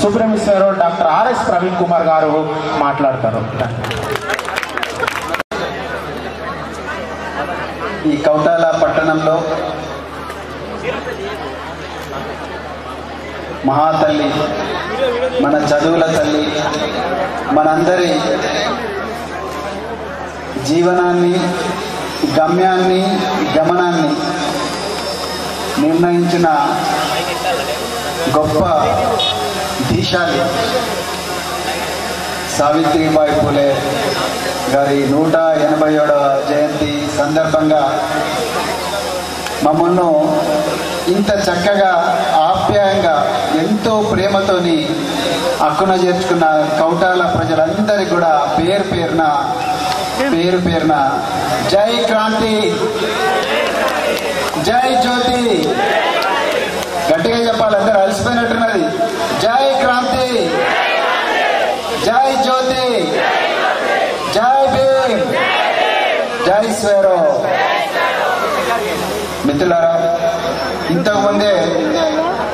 Subrahmanyeswara doctor RS Praveen Kumar గారు మాట్లాడతారు. ఈ కౌటాల పట్టణంలో మహాతల్లి మన చదువుల తల్లి మనందరి జీవనాన్ని గమ్యాన్ని గమనాన్ని నిర్ణయించిన గొప్ప దేశాన్ని. సావిత్రిబాయి పూలే గారి నూట ఎనభై ఏడవ జయంతి సందర్భంగా మమ్మల్ని ఇంత చక్కగా ఆప్యాయంగా ఎంతో ప్రేమతోని అక్కున చేర్చుకున్న కౌటాల ప్రజలందరికీ కూడా పేరు పేరున పేరు పేరున జై క్రాంతి. జై జ్యోతి గట్టిగా చెప్పాలి అందరూ అలసిపోయినట్టున్నది జై క్రాంతి జై జ్యోతి జై భీమ్ జై మిత్రులారా ఇంతకుముందే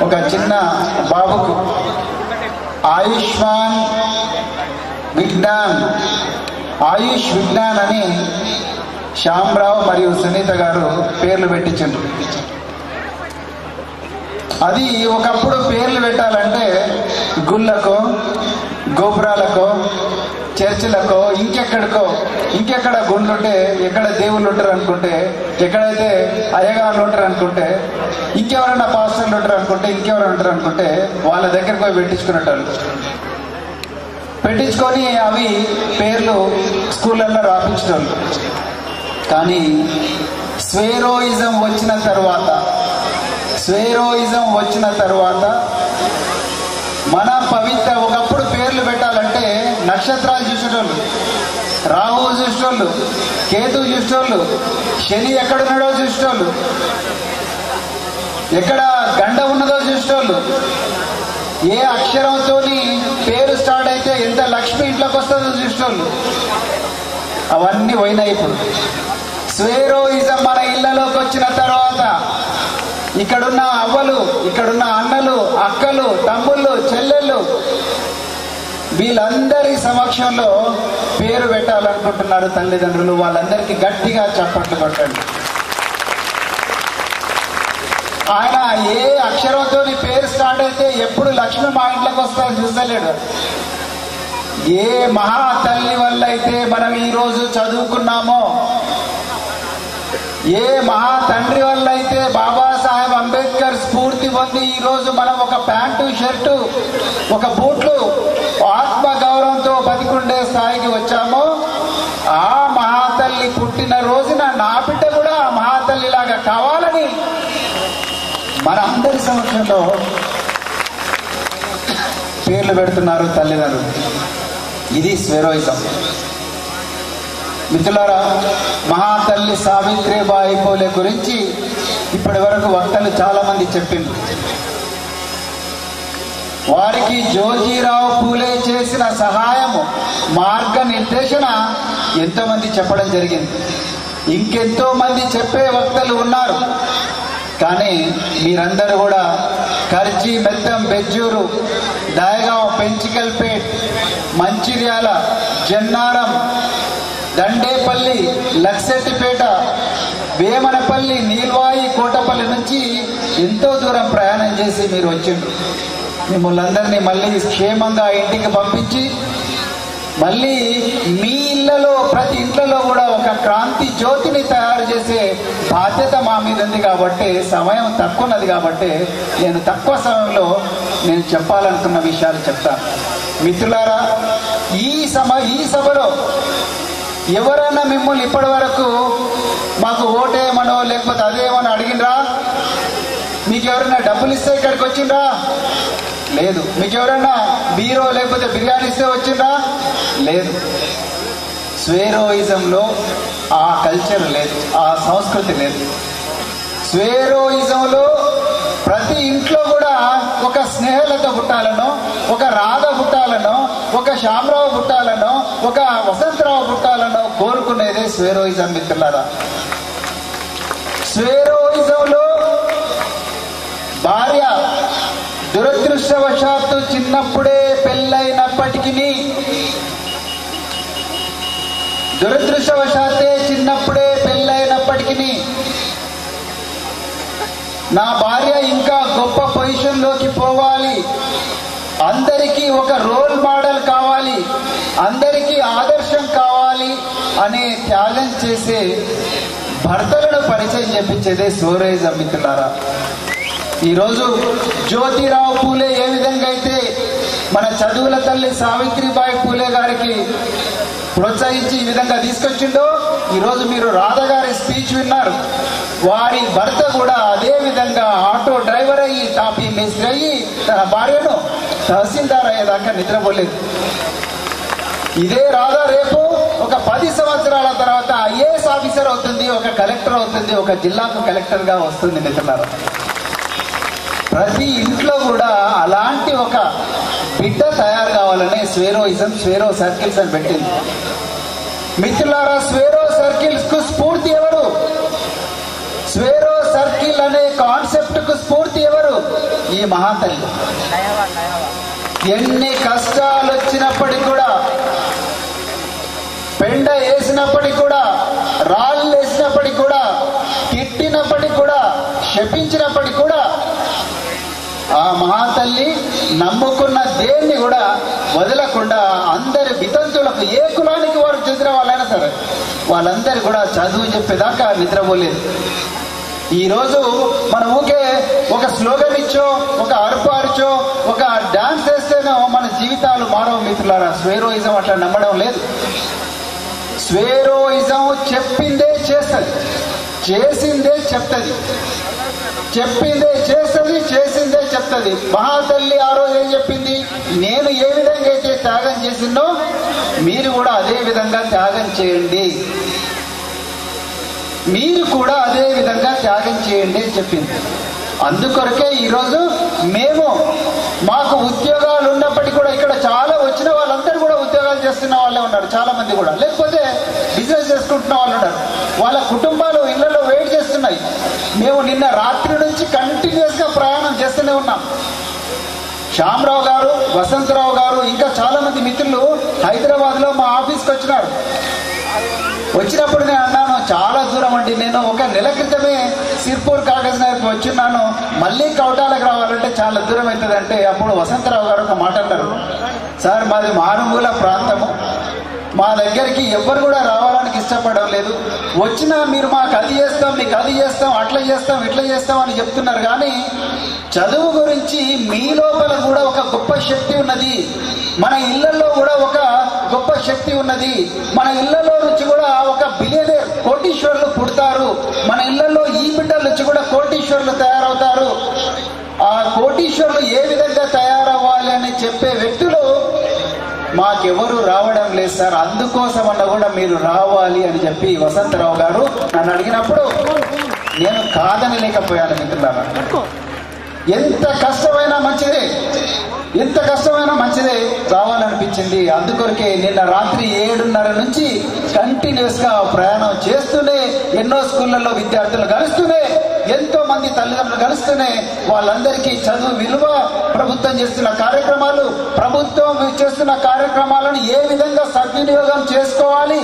ఒక చిన్న బాబుకు ఆయుష్మాన్ విజ్ఞాన్ ఆయుష్ విజ్ఞాన్ అని శ్యామరావు మరియు సునీత గారు పేర్లు పెట్టించారు అది ఒకప్పుడు పేర్లు పెట్టాలంటే గుళ్ళకో గోపురాలకో చర్చిలకో ఇంకెక్కడికో ఇంకెక్కడ గుండ్లుంటే ఎక్కడ దేవుళ్ళు ఉంటారు అనుకుంటే ఎక్కడైతే అయ్యగారులు ఉంటారు అనుకుంటే ఇంకెవరైనా పాస్టర్లు ఉంటారు అనుకుంటే ఇంకెవరైనా ఉంటారు అనుకుంటే వాళ్ళ దగ్గరకు పోయి పెట్టించుకునేటోళ్ళు పెట్టించుకొని అవి పేర్లు స్కూళ్ళల్లో రాపించేటోళ్ళు కానీ స్వేరోయిజం వచ్చిన తర్వాత స్వేరోయిజం వచ్చిన తర్వాత మన పవిత్ర ఒకప్పుడు పేర్లు పెట్టాలంటే నక్షత్రాలు చూసేటోళ్ళు. రాహు చూసేటోళ్ళు కేతు చూసేటోళ్ళు శని ఎక్కడున్నాడో చూసేటోళ్ళు ఎక్కడ గండ ఉన్నదో చూసేటోళ్ళు ఏ అక్షరంతో పేరు స్టార్ట్ అయితే ఎంత లక్ష్మి ఇంట్లోకి వస్తుందో చూసేటోళ్ళు అవన్నీ పోయినాయి ఇప్పుడు. స్వేరోయిజం మన ఇళ్ళలోకి వచ్చిన తర్వాత ఇక్కడున్న అవ్వలు ఇక్కడున్న అన్నలు అక్కలు తమ్ముళ్ళు చెల్లెళ్ళు వీళ్ళందరి సమక్షంలో పేరు పెట్టాలనుకుంటున్నారు తల్లిదండ్రులు. వాళ్ళందరికీ గట్టిగా చప్పట్లు కొట్టండి. ఆయన ఏ అక్షరంతో పేరు స్టార్ట్ అయితే ఎప్పుడు లక్ష్మి మా ఇంట్లోకి వస్తారని చూస్తలేడు. ఏ మహా తల్లి వల్ల అయితే మనం ఈరోజు చదువుకున్నామో ఏ మహా తండ్రి వల్ల అయితే బాబా అంబేద్కర్ స్ఫూర్తి పొంది ఈ రోజు మనం ఒక ప్యాంటు షర్టు ఒక బూట్లు ఆత్మ గౌరవంతో బతికుండే స్థాయికి వచ్చామో. ఆ మహాతల్లి పుట్టిన రోజున నా బిడ్డ కూడా ఆ మహాతల్లిలాగా కావాలని మన అందరి సమక్షంలో పేర్లు పెడుతున్నారు తల్లిదండ్రులు. ఇది స్వెరోయిజం. మిత్రులారా మహాతల్లి సావిత్రిబాయి పూలే గురించి ఇప్పటి వరకు వక్తలు చాలా మంది చెప్పింది వారికి జోజీరావు పూలే చేసిన సహాయము మార్గ నిర్దేశన చెప్పడం జరిగింది. ఇంకెంతో మంది చెప్పే వక్తలు ఉన్నారు. కానీ మీరందరూ కూడా కర్జీ మెత్తం బెజ్జూరు దయగాం పెంచికల్పేట్ మంచిర్యాల జన్నారం దండేపల్లి లక్సెట్టిపేట వేమనపల్లి నీల్వాయి కోటపల్లి నుంచి ఎంతో దూరం ప్రయాణం చేసి మీరు వచ్చిండ్రు. మిమ్మల్ని అందరినీ మళ్ళీ క్షేమంగా ఇంటికి పంపించి మళ్ళీ మీ ఇళ్ళలో ప్రతి ఇంట్లో కూడా ఒక క్రాంతి జ్యోతిని తయారు చేసే బాధ్యత మా మీద ఉంది కాబట్టి సమయం తక్కువ ఉన్నది కాబట్టి నేను తక్కువ సమయంలో నేను చెప్పాలనుకున్న విషయాలు చెప్తాను. మిత్రులారా ఈ సమ ఈ సభలో ఎవరైనా మిమ్మల్ని ఇప్పటి వరకు మాకు ఓటేయమనో లేకపోతే అదేమని అడిగినరా మీకు ఎవరైనా డబ్బులు ఇస్తే ఇక్కడికి వచ్చిండ్రా? లేదు. మీకు ఎవరైనా బీరో లేకపోతే బిర్యానీ ఇస్తే వచ్చిండ్రా? లేదు. స్వేరోయిజంలో ఆ కల్చర్ లేదు. ఆ సంస్కృతి లేదు. స్వేరోయిజంలో ప్రతి ఇంట్లో కూడా ఒక స్నేహలత పుట్టాలనో ఒక రాధ పుట్టాలనో ఒక శ్యామరావు పుట్టాలనో ఒక వసంతరావు పుట్టాలనో కోరుకునేదే స్వేరోయిజం మిత్రులారా. స్వేరోయిజంలో భార్య దురదృష్టవశాత్తు చిన్నప్పుడే పెళ్ళైనప్పటికీ దురదృష్టవశాత్తే చిన్నప్పుడే పెళ్ళైనప్పటికీ నా భార్య ఇంకా గొప్ప పొజిషన్లోకి పోవాలి. అందరికీ ఒక రోల్ మోడల్ కావాలి. అందరికీ ఆదర్శం కావాలి అనే త్యాగం చేసే భర్తలను పరిచయం చెప్పించేదే సోరేజ్ అమ్మితున్నారా ఈరోజు జ్యోతిరావు పూలే ఏ విధంగా అయితే మన చదువుల తల్లి సావిత్రిబాయి పూలే గారికి ప్రోత్సహించి ఈ విధంగా తీసుకొచ్చిండో ఈరోజు మీరు రాధ గారి స్పీచ్ విన్నారు. వారి భర్త కూడా అదే విధంగా ఆటో డ్రైవర్ అయ్యి టాపీ మేస్త్రి అయ్యి తన భార్యను తహసీల్దార్ అయ్యేదాకా నిద్రపోలేదు. ఇదే రాధా రేపు ఒక పది సంవత్సరాల తర్వాత ఐఏఎస్ ఆఫీసర్ అవుతుంది ఒక కలెక్టర్ అవుతుంది ఒక జిల్లాకు కలెక్టర్గా వస్తుంది మిత్రులారా. ప్రతి ఇంట్లో కూడా అలాంటి ఒక బిడ్డ తయారు కావాలనే స్వేరోయిజం స్వేరో సర్కిల్స్ అని పెట్టింది. మిత్రులారా స్వేరో సర్కిల్స్కు స్ఫూర్తి ఎవరు? సర్కిల్ అనే కాన్సెప్ట్కు స్ఫూర్తి ఎవరు? ఈ మహాతల్లి. ఎన్ని కష్టాలు వచ్చినప్పటికి కూడా పెండ వేసినప్పటికి కూడా రాళ్ళు వేసినప్పటికి కూడా తిట్టినప్పటికి కూడా శపించినప్పటికి కూడా ఆ మహాతల్లి నమ్ముకున్న దేన్ని కూడా వదలకుండా అందరి వితంతులకు ఏ కులానికి వారు చెందిన వాళ్ళైనా సరే వాళ్ళందరూ కూడా చదువు చెప్పేదాకా నిద్రపోలేదు. ఈరోజు రోజు మన ఊకే ఒక స్లోగన్ ఇచ్చో ఒక అరుపు అరిచో ఒక డాన్స్ వేస్తేనో మన జీవితాలు మారవు మిత్రులారా. స్వేరోయిజం అట్లా నమ్మడం లేదు. స్వేరోయిజం చెప్పిందే చేస్తుంది. చేసిందే చెప్తుంది. చెప్పిందే చేస్తుంది చేసిందే చెప్తుంది. మహాతల్లి ఆ రోజు ఏం చెప్పింది? నేను ఏ విధంగా అయితే త్యాగం చేసిందో మీరు కూడా అదే విధంగా త్యాగం చేయండి. మీరు కూడా అదే విధంగా త్యాగం చేయండి అని చెప్పింది. అందుకొరకే ఈరోజు మేము మాకు ఉద్యోగాలు ఉన్నప్పటికీ కూడా ఇక్కడ చాలా వచ్చిన వాళ్ళందరూ కూడా ఉద్యోగాలు చేస్తున్న వాళ్ళే ఉన్నారు చాలా మంది కూడా. లేకపోతే బిజినెస్ చేసుకుంటున్న వాళ్ళు ఉన్నారు. వాళ్ళ కుటుంబాలు ఇళ్ళలో వెయిట్ చేస్తున్నాయి. మేము నిన్న రాత్రి నుంచి కంటిన్యూస్గా ప్రయాణం చేస్తూనే ఉన్నాం. శ్యామరావు గారు వసంతరావు గారు ఇంకా చాలా మంది మిత్రులు హైదరాబాద్లో మా ఆఫీస్కి వచ్చినారు. వచ్చినప్పుడు నేను అన్నాను చాలా దూరం అండి. నేను ఒక నెల క్రితమే సిర్పూర్ కాగజ్ నగర్కి వచ్చిన్నాను. మళ్ళీ కౌటాలకు రావాలంటే చాలా దూరం అవుతుంది అంటే అప్పుడు వసంతరావు గారు ఒక మాట అన్నారు. సార్ మాది మారుమూల ప్రాంతము. మా దగ్గరికి ఎవ్వరు కూడా రావడానికి ఇష్టపడడం లేదు. వచ్చినా మీరు మాకు అది చేస్తాం మీకు అది చేస్తాం అట్లా చేస్తాం ఇట్లా చేస్తాం అని చెప్తున్నారు. కానీ చదువు గురించి మీ లోపల కూడా ఒక గొప్ప శక్తి ఉన్నది. మన ఇళ్ళలో కూడా ఒక గొప్ప శక్తి ఉన్నది. మన ఇళ్ళలో నుంచి కూడా ఒక బిలియనర్ కోటీశ్వరులు పుడతారు. మన ఇళ్ళలో ఈ బిడ్డల నుంచి కూడా కోటీశ్వరులు తయారవుతారు. ఆ కోటీశ్వరులు ఏ విధంగా తయారవ్వాలి అని చెప్పే వ్యక్తులు మాకెవరు రావడం లేదు సార్. అందుకోసం అన్న కూడా మీరు రావాలి అని చెప్పి వసంతరావు గారు నన్ను అడిగినప్పుడు నేను కాదని లేకపోయాను మిత్రులారా. ఎంత కష్టమైనా మంచిదే. ఎంత కష్టమైనా మంచిదే రావాలనిపించింది. అందుకొరకే నిన్న రాత్రి ఏడున్నర నుంచి కంటిన్యూస్గా ప్రయాణం చేస్తూనే ఎన్నో స్కూళ్ళల్లో విద్యార్థులు కలుస్తూనే ఎంతో మంది తల్లిదండ్రులు కలుస్తూనే వాళ్ళందరికీ చదువు విలువ ప్రభుత్వం చేస్తున్న కార్యక్రమాలు ప్రభుత్వం చేస్తున్న కార్యక్రమాలను ఏ విధంగా సద్వినియోగం చేసుకోవాలి?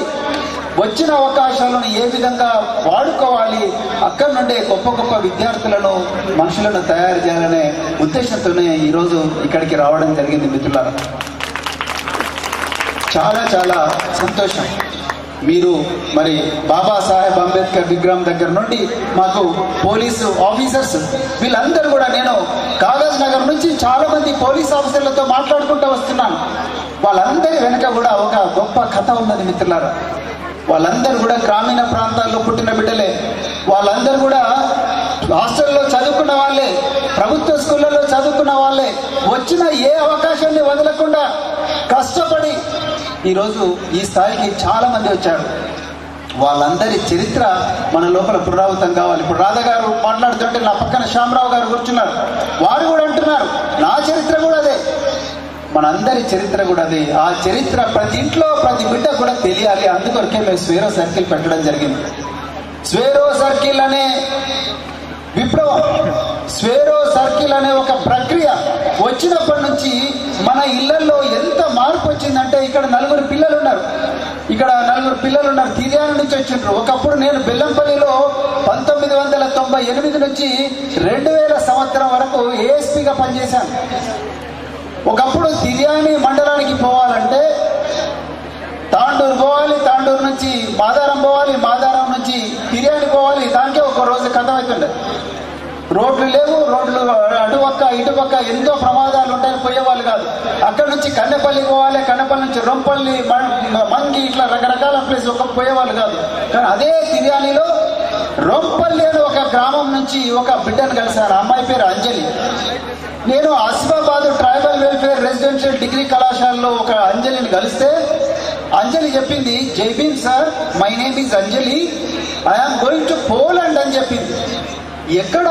వచ్చిన అవకాశాలను ఏ విధంగా వాడుకోవాలి? అక్కడి నుండే గొప్ప గొప్ప విద్యార్థులను మనుషులను తయారు చేయాలనే ఉద్దేశంతోనే ఈరోజు ఇక్కడికి రావడం జరిగింది మిత్రులారా. చాలా చాలా సంతోషం. మీరు మరి బాబాసాహెబ్ అంబేద్కర్ విగ్రహం దగ్గర నుండి మాకు పోలీసు ఆఫీసర్స్ వీళ్ళందరూ కూడా నేను కాగజ్ నగర్ నుంచి చాలా మంది పోలీస్ ఆఫీసర్లతో మాట్లాడుకుంటూ వస్తున్నాను. వాళ్ళందరి వెనుక కూడా ఒక గొప్ప కథ ఉన్నది మిత్రులారా. వాళ్ళందరూ కూడా గ్రామీణ ప్రాంతాల్లో పుట్టిన బిడ్డలే. వాళ్ళందరూ కూడా హాస్టల్లో చదువుకున్న వాళ్ళే ప్రభుత్వ స్కూళ్ళలో చదువుకున్న వాళ్ళే. వచ్చిన ఏ అవకాశాన్ని వదలకుండా కష్టపడి ఈరోజు ఈ స్థాయికి చాలా మంది వచ్చారు. వాళ్ళందరి చరిత్ర మన లోపల పునరావృతం కావాలి. ఇప్పుడు రాధ గారు మాట్లాడుతుంటే నా పక్కన శ్యామరావు గారు కూర్చున్నారు. వారు కూడా అంటున్నారు నా చరిత్ర కూడా అదే. మనందరి చరిత్ర కూడా అది. ఆ చరిత్ర ప్రతి ఇంట్లో ప్రతి బిడ్డ కూడా తెలియాలి. అందుకొరకే మేము స్వేరో సర్కిల్ పెట్టడం జరిగింది. స్వేరో సర్కిల్ అనే విప్లవం స్వేరో సర్కిల్ అనే ఒక ప్రక్రియ వచ్చినప్పటి నుంచి మన ఇళ్ళలో ఎంత మార్పు వచ్చిందంటే ఇక్కడ నలుగురు పిల్లలు ఉన్నారు. ఇక్కడ నలుగురు పిల్లలు ఉన్నారు. తిర్యాల నుంచి వచ్చిండ్రు. ఒకప్పుడు నేను బెల్లంపల్లిలో పంతొమ్మిది వందల తొంభై ఎనిమిది నుంచి రెండు వేల సంవత్సరం వరకు ఏఎస్పీగా పనిచేశాను. ఒకప్పుడు తిర్యాని మండలానికి పోవాలంటే తాండూరు పోవాలి తాండూరు నుంచి మాదారం పోవాలి మాదారం నుంచి తిర్యాని పోవాలి దానికే ఒక రోజు కథ అవుతుండే రోడ్లు లేవు రోడ్లు అటుపక్క ఇటుపక్క ఎంతో ప్రమాదాలు ఉంటాయని పోయేవాళ్ళు కాదు. అక్కడ నుంచి కన్నెపల్లి పోవాలి కన్నెపల్లి నుంచి రొంపల్లి మంగి ఇట్లా రకరకాల ప్లేస్ ఒక పోయేవాళ్ళు కాదు. కానీ అదే తిర్యానిలో రొంపల్లి అనే ఒక గ్రామం నుంచి ఒక బిడ్డను కలిసారు అమ్మాయి పేరు అంజలి. నేను Asifabad tribal welfare residential degree కళాశాలలో ఒక అంజలిని కలిస్తే అంజలి చెప్పింది జైబీన్ sir my name is Anjali I'm going to Poland అని చెప్పింది. ఎక్కడ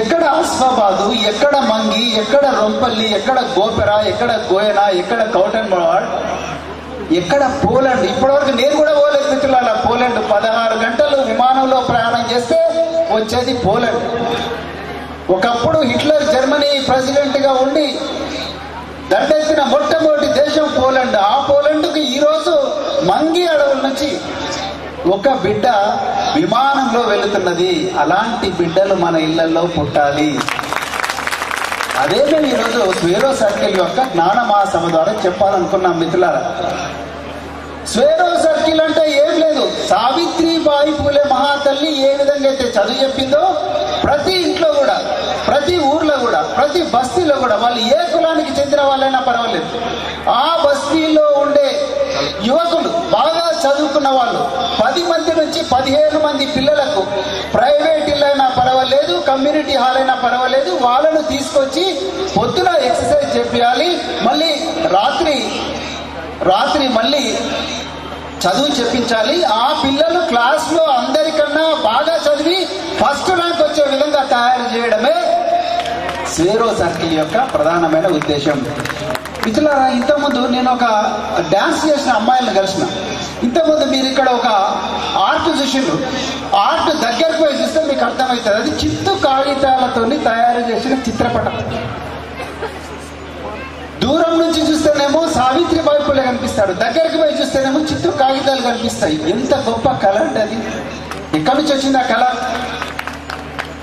ఎక్కడ ఆసిఫాబాదు ఎక్కడ మంగి ఎక్కడ రొంపల్లి ఎక్కడ గోపెర ఎక్కడ గోయన ఎక్కడ కౌటన్ మవాడ్ ఎక్కడ పోలాండ్? ఇప్పటివరకు నేను కూడా పోలేదు మిత్రులారా. పోలాండ్ పదహారు గంటలు విమానంలో ప్రయాణం చేస్తే వచ్చేది పోలాండ్. ఒకప్పుడు హిట్లర్ జర్మనీ ప్రెసిడెంట్గా ఉండి దండెత్తిన మొట్టమొదటి దేశం పోలండ్. ఆ పోలాండ్కి ఈ రోజు మంగి అడవుల నుంచి ఒక బిడ్డ విమానంలో వెళుతున్నది. అలాంటి బిడ్డలు మన ఇళ్ళలో పుట్టాలి. అదే నేను ఈరోజు స్వేరో సర్కిల్ యొక్క జ్ఞాన మహాసభ ద్వారా చెప్పాలనుకున్నాం మిత్రులారా. స్వేరో సర్కిల్ అంటే ఏ సావిత్రిబాయి పూలే మహాతల్లి ఏ విధంగా అయితే చదువు చెప్పిందో ప్రతి ఇంట్లో కూడా ప్రతి ఊర్లో కూడా ప్రతి బస్తీలో కూడా వాళ్ళు ఏ కులానికి చెందిన వాళ్ళైనా పర్వాలేదు. ఆ బస్తీలో ఉండే యువకులు బాగా చదువుకున్న వాళ్ళు పది మంది నుంచి పదిహేను మంది పిల్లలకు ప్రైవేట్ ఇల్లైనా పర్వాలేదు కమ్యూనిటీ హాల్ అయినా పర్వాలేదు వాళ్ళను తీసుకొచ్చి పొద్దున ఎక్సర్సైజ్ చేపించాలి మళ్ళీ రాత్రి రాత్రి మళ్ళీ చదువు చెప్పించాలి. ఆ పిల్లలు క్లాస్లో అందరికన్నా బాగా చదివి ఫస్ట్ ర్యాంక్ వచ్చే విధంగా తయారు చేయడమే సేరో సర్కిల్ యొక్క ప్రధానమైన ఉద్దేశం. మిత్రులారా ఇంతకుముందు నేను ఒక డాన్స్ చేసిన అమ్మాయిలను కలిసిన. ఇంతకుముందు మీరు ఇక్కడ ఒక ఆర్ట్ చూసిండ్రు. ఆర్ట్ దగ్గరకు పోయి చూస్తే మీకు అర్థమవుతుంది. అది చిత్తు కాగితాలతోని తయారు చేసిన చిత్రపటం. దూరం నుంచి చూస్తేనేమో సావిత్రి పూలే కనిపిస్తాడు. దగ్గరికి పోయి చూస్తేనేమో చిత్తు కాగితాలు కనిపిస్తాయి. ఎంత గొప్ప కళ అంటే అది. ఎక్కడి నుంచి వచ్చింది ఆ కళ?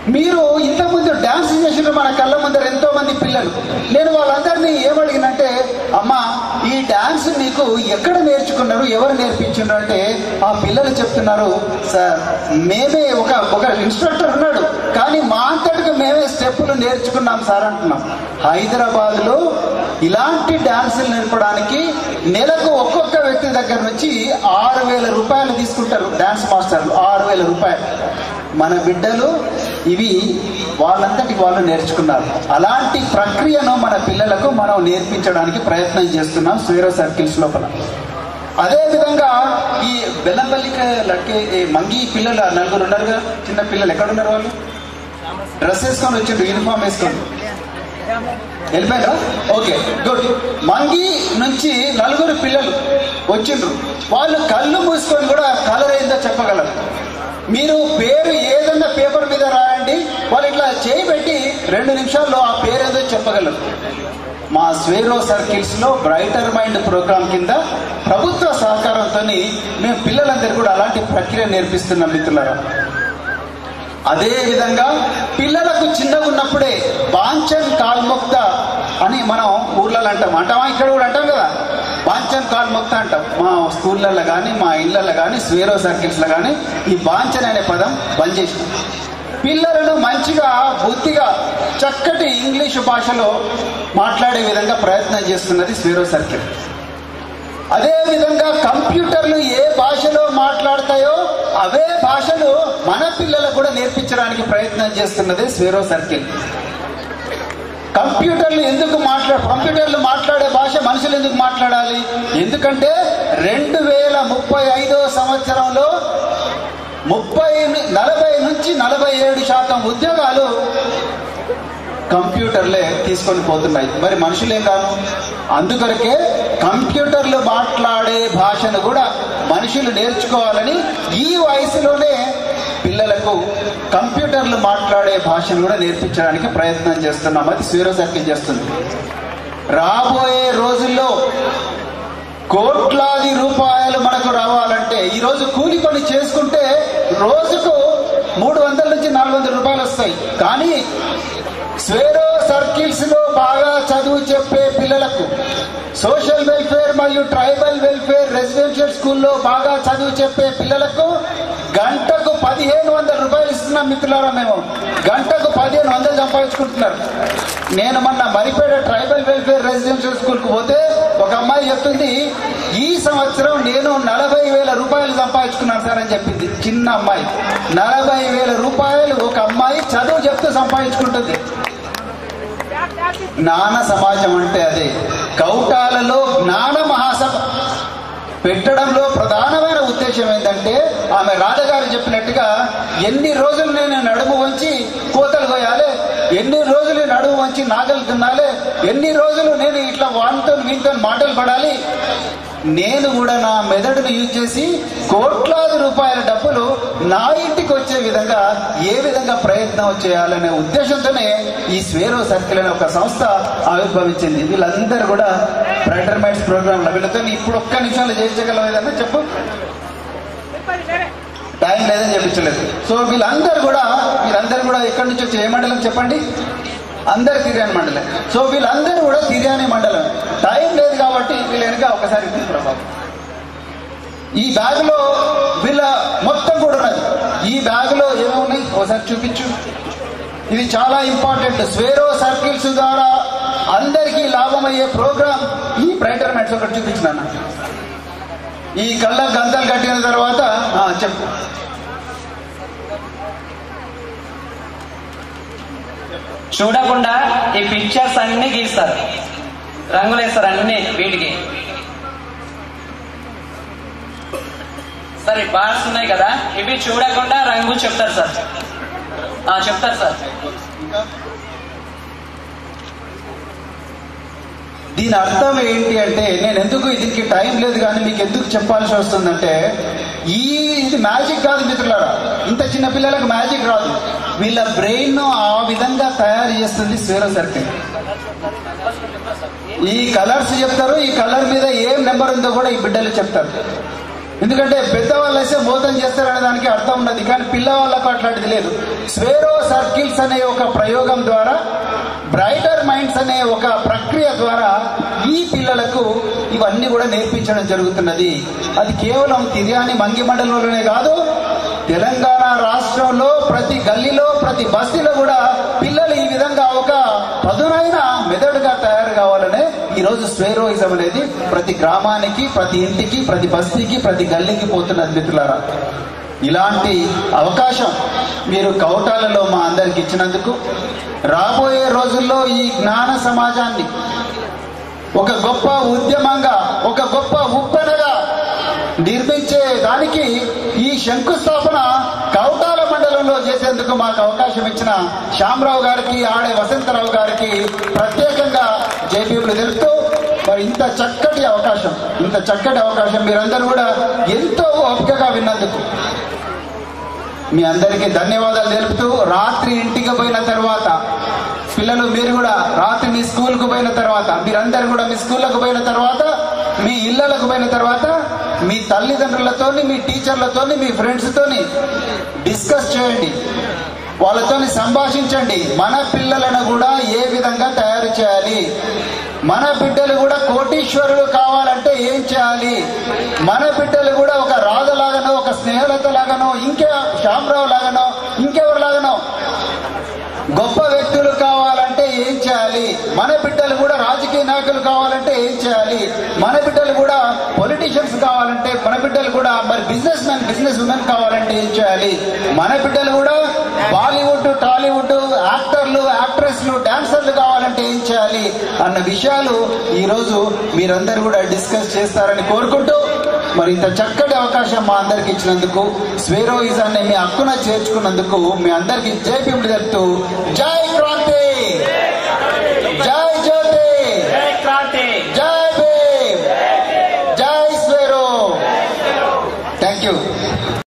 మీరు ఇంతకుముందు డాన్స్ చేసిన మన కళ్ళ ముందర ఎంతో మంది పిల్లలు. నేను వాళ్ళందరినీ ఏమడిగినంటే అమ్మా ఈ డాన్స్ మీకు ఎక్కడ నేర్చుకున్నారు ఎవరు నేర్పించారు అంటే ఆ పిల్లలు చెప్తున్నారు సార్ మేమే ఒక ఒక ఇన్స్ట్రక్టర్ ఉన్నాడు. కానీ మా అంతటికి మేమే స్టెప్పులు నేర్చుకున్నాం సార్ అంటున్నాం. హైదరాబాద్లో ఇలాంటి డాన్సులు నేర్పడానికి నెలకు ఒక్కొక్క వ్యక్తి దగ్గర నుంచి ఆరు వేల రూపాయలు తీసుకుంటారు డాన్స్ మాస్టర్లు. ఆరు వేల రూపాయలు. మన బిడ్డలు ఇవి వాళ్ళంతటి వాళ్ళు నేర్చుకున్నారు. అలాంటి ప్రక్రియను మన పిల్లలకు మనం నేర్పించడానికి ప్రయత్నం చేస్తున్నాం స్వేరో సర్కిల్స్ లోపల. అదే విధంగా ఈ బెల్లంపల్లికి లడ్కే మంగి పిల్లలు నలుగురు ఉన్నారుగా చిన్న పిల్లలు ఎక్కడ ఉన్నారు వాళ్ళు? డ్రెస్ వేసుకొని వచ్చిండ్రు యూనిఫామ్ వేసుకొని. వెళ్ళిపోయారా? Okay good. మంగి నుంచి నలుగురు పిల్లలు వచ్చిండ్రు. వాళ్ళు కళ్ళు మూసుకొని కూడా కలర్ అయిందో చెప్పగలరు. మీరు పేరు ఏదన్నా పేపర్ మీద రాయండి వాళ్ళు ఇట్లా చేయబెట్టి రెండు నిమిషాల్లో ఆ పేరు ఏదో చెప్పగలరు. మా స్వేరో సర్కిల్స్లో బ్రైటర్ మైండ్ ప్రోగ్రామ్ కింద ప్రభుత్వ సహకారంతో మేము పిల్లలందరూ కూడా అలాంటి ప్రక్రియ నేర్పిస్తున్నాం మిత్రులరా. అదే విధంగా పిల్లలకు చిన్నగా ఉన్నప్పుడే బాంచన్ కాల్ముక్త అని మనం ఊర్లలో అంటాం. అంటామా? ఇక్కడ కూడా అంటాం కదా. బాంచన్ కాల్ముక్త అంటాం. మా స్కూళ్ళల్లో కానీ మా ఇళ్ళల్లో కానీ స్వేరో సర్కిల్స్లో కానీ ఈ బాంచన్ అనే పదం బంద్ చేసినాం. పిల్లలను మంచిగా బుద్ధిగా చక్కటి ఇంగ్లీష్ భాషలో మాట్లాడే విధంగా ప్రయత్నం చేస్తున్నది స్వేరో సర్కిల్. అదే విధంగా కంప్యూటర్లు ఏ భాషలో మాట్లాడతాయో అవే భాషలు మన పిల్లలకు కూడా నేర్పించడానికి ప్రయత్నం చేస్తున్నది స్వేరో సర్కిల్. కంప్యూటర్లు ఎందుకు మాట్లా కంప్యూటర్లు మాట్లాడే భాష మనుషులు ఎందుకు మాట్లాడాలి? ఎందుకంటే రెండు వేల ముప్పై ఐదో సంవత్సరంలో ముప్పై నలభై నుంచి నలభై ఏడు శాతం ఉద్యోగాలు కంప్యూటర్లే తీసుకొని పోతున్నాయి. మరి మనుషులేం కాను అందుకొరకే కంప్యూటర్లు మాట్లాడే భాషను కూడా మనుషులు నేర్చుకోవాలని ఈ వయసులోనే పిల్లలకు కంప్యూటర్లు మాట్లాడే భాషను కూడా నేర్పించడానికి ప్రయత్నం చేస్తున్నాం. అది స్వీరో చేస్తుంది. రాబోయే రోజుల్లో కోట్లాది రూపాయలు మనకు రావాలంటే ఈ రోజు కూలి పని చేసుకుంటే రోజుకు మూడు వందల నుంచి నాలుగు వందల రూపాయలు వస్తాయి. కానీ స్వేరో సర్కిల్స్లో బాగా చదువు చెప్పే పిల్లలకు సోషల్ వెల్ఫేర్ మరియు ట్రైబల్ వెల్ఫేర్ రెసిడెన్షియల్ స్కూల్లో బాగా చదువు చెప్పే పిల్లలకు గంటకు పదిహేను వందల రూపాయలు ఇస్తున్నాం మిత్రులారా మేము. గంటకు పదిహేను వందలు సంపాదించుకుంటున్నారు. నేను మొన్న మరిపేట ట్రైబల్ వెల్ఫేర్ రెసిడెన్షియల్ స్కూల్కి పోతే ఒక అమ్మాయి చెప్తుంది ఈ సంవత్సరం నేను నలభై వేల రూపాయలు సంపాదించుకున్నాను సార్ అని చెప్పింది. చిన్న అమ్మాయి. నలభై వేల రూపాయలు ఒక అమ్మాయి చదువు చెప్తూ సంపాదించుకుంటుంది. జ్ఞాన సమాజం అంటే అదే. కౌటాలలో జ్ఞాన మహాసభ పెట్టడంలో ప్రధానమైన ఉద్దేశం ఏంటంటే ఆమె రాజగారు చెప్పినట్టుగా ఎన్ని రోజులు నేను నడుము వంచి కోతలు కోయాలి ఎన్ని రోజులు నడుము వంచి నాగలు తినాలి ఎన్ని రోజులు నేను ఇట్లా వానితో వీనితో మాటలు పడాలి. నేను కూడా నా మెదడును యూజ్ చేసి కోట్లాది రూపాయల డబ్బులు నా ఇంటికి వచ్చే విధంగా ఏ విధంగా ప్రయత్నం చేయాలనే ఉద్దేశంతోనే ఈ స్వేరో సర్కిల్ అనే ఒక సంస్థ ఆవిర్భవించింది. వీళ్ళందరూ కూడా బ్రైటర్ మైండ్స్ ప్రోగ్రామ్ వీళ్ళతో ఇప్పుడు ఒక్క నిమిషంలో చేయించగలం ఏదన్నా చెప్పు? టైం లేదని చెప్పించలేదు సో వీళ్ళందరూ కూడా వీళ్ళందరూ కూడా ఎక్కడి నుంచి వచ్చి ఏ మండలం చెప్పండి? అందరు తిరియాని మండలం. సో వీళ్ళందరూ కూడా తిరియాని మండలం. టైం లేదు కాబట్టి వీళ్ళ వెనక ఒకసారి బాబు ఈ బ్యాగ్లో వీళ్ళ మొత్తం కూడా ఉన్నది ఈ బ్యాగ్లో ఏమున్నాయి? ఒకసారి చూపించు. ఇది చాలా ఇంపార్టెంట్. స్వేరో సర్కిల్స్ ద్వారా అందరికీ లాభమయ్యే ప్రోగ్రామ్ ఈ బ్రైటర్ మ్యాట్స్ ఒకటి చూపించిన ఈ కళ్ళ గంతలు కట్టిన తర్వాత చెప్పు. చూడకుండా ఈ పిక్చర్స్ అన్ని గీస్తారు. రంగులు వేస్తారు అన్ని వీటికి. సార్ ఈ బార్స్ ఉన్నాయి కదా ఇవి చూడకుండా రంగు చెప్తారు సార్. చెప్తారు సార్. దీని అర్థం ఏంటి అంటే నేను ఎందుకు దీనికి టైం లేదు కానీ మీకు ఎందుకు చెప్పాల్సి వస్తుందంటే ఈ ఇది మ్యాజిక్ కాదు మిత్రులారా. ఇంత చిన్న పిల్లలకు మ్యాజిక్ రాదు. వీళ్ళ బ్రెయిన్ ఆ విధంగా తయారు చేస్తుంది స్వేరో సర్కిల్ ఈ కలర్స్ చెప్తారు ఈ కలర్ మీద ఏం నెంబర్ ఉందో కూడా ఈ బిడ్డలు చెప్తారు. ఎందుకంటే పెద్దవాళ్ళు అయితే మోసం చేస్తారనే దానికి అర్థం ఉన్నది కానీ పిల్లవాళ్ళకు అట్లాంటిది లేదు. స్వేరో సర్కిల్స్ అనే ఒక ప్రయోగం ద్వారా బ్రైటర్ మైండ్స్ అనే ఒక ప్రక్రియ ద్వారా ఈ పిల్లలకు ఇవన్నీ కూడా నేర్పించడం జరుగుతున్నది. అది కేవలం తిర్యాని మంగి మండలంలోనే కాదు తెలంగాణ రాష్ట్రంలో ప్రతి గల్లీలో ప్రతి బస్తీలో కూడా పిల్లలు ఈ విధంగా ఒక పదునైన మెదడుగా తయారు కావాలనే ఈ రోజు స్వేరోయిజం అనేది ప్రతి గ్రామానికి ప్రతి ఇంటికి ప్రతి బస్తీకి ప్రతి గల్లీకి పోతున్నది మిత్రులారా. ఇలాంటి అవకాశం మీరు కౌటాలలో మా అందరికి ఇచ్చినందుకు రాబోయే రోజుల్లో ఈ జ్ఞాన సమాజాన్ని ఒక గొప్ప ఉద్యమంగా ఒక గొప్ప ఉప్పెనగా నిర్మించే దానికి ఈ శంకుస్థాపన కౌటాల మండలంలో చేసేందుకు మాకు అవకాశం ఇచ్చిన శ్యామరావు గారికి ఆడే వసంతరావు గారికి ప్రత్యేకంగా జేబీలు తెలుపుతూ మరి ఇంత చక్కటి అవకాశం ఇంత చక్కటి అవకాశం మీరందరూ కూడా ఎంతో ఓపికగా విన్నందుకు. మీ అందరికీ ధన్యవాదాలు తెలుపుతూ రాత్రి ఇంటికి పోయిన తర్వాత పిల్లలు మీరు కూడా రాత్రి మీ స్కూల్కు పోయిన తర్వాత మీరందరూ కూడా మీ స్కూళ్ళకు పోయిన తర్వాత మీ ఇళ్ళకు పోయిన తర్వాత మీ తల్లిదండ్రులతోని మీ టీచర్లతోని మీ ఫ్రెండ్స్తోని డిస్కస్ చేయండి. వాళ్ళతోని సంభాషించండి. మన పిల్లలను కూడా ఏ విధంగా తయారు చేయాలి? మన బిడ్డలు కూడా కోటీశ్వరులు కావాలంటే ఏం చేయాలి? మన బిడ్డలు కూడా ఒక రాజులాగానో ఒక స్నేహలత లాగానో ఇంకే శ్యామరావు లాగానో ఇంకెవరి లాగానో గొప్ప వ్యక్తులు కావాలంటే ఏం చేయాలి? మన బిడ్డలు కూడా రాజకీయ నాయకులు కావాలంటే ఏం చేయాలి? మన బిడ్డలు కూడా పొలిటీషియన్స్ కావాలంటే మన బిడ్డలు కూడా మరి బిజినెస్ మ్యాన్ బిజినెస్ ఉమెన్ కావాలంటే ఏం చేయాలి? మన బిడ్డలు కూడా బాలీవుడ్ టాలీవుడ్ యాక్టర్లు యాక్ట్రెస్లు డాన్సర్లు కావాలంటే ఏం చేయాలి అన్న విషయాలు ఈ రోజు మీరందరూ కూడా డిస్కస్ చేస్తారని కోరుకుంటూ మరి ఇంత చక్కటి అవకాశం మా అందరికి ఇచ్చినందుకు స్వేరోయిజాన్ని మీ హక్కున చేర్చుకున్నందుకు మీ అందరికి జై భీములు జై క్రాంతి!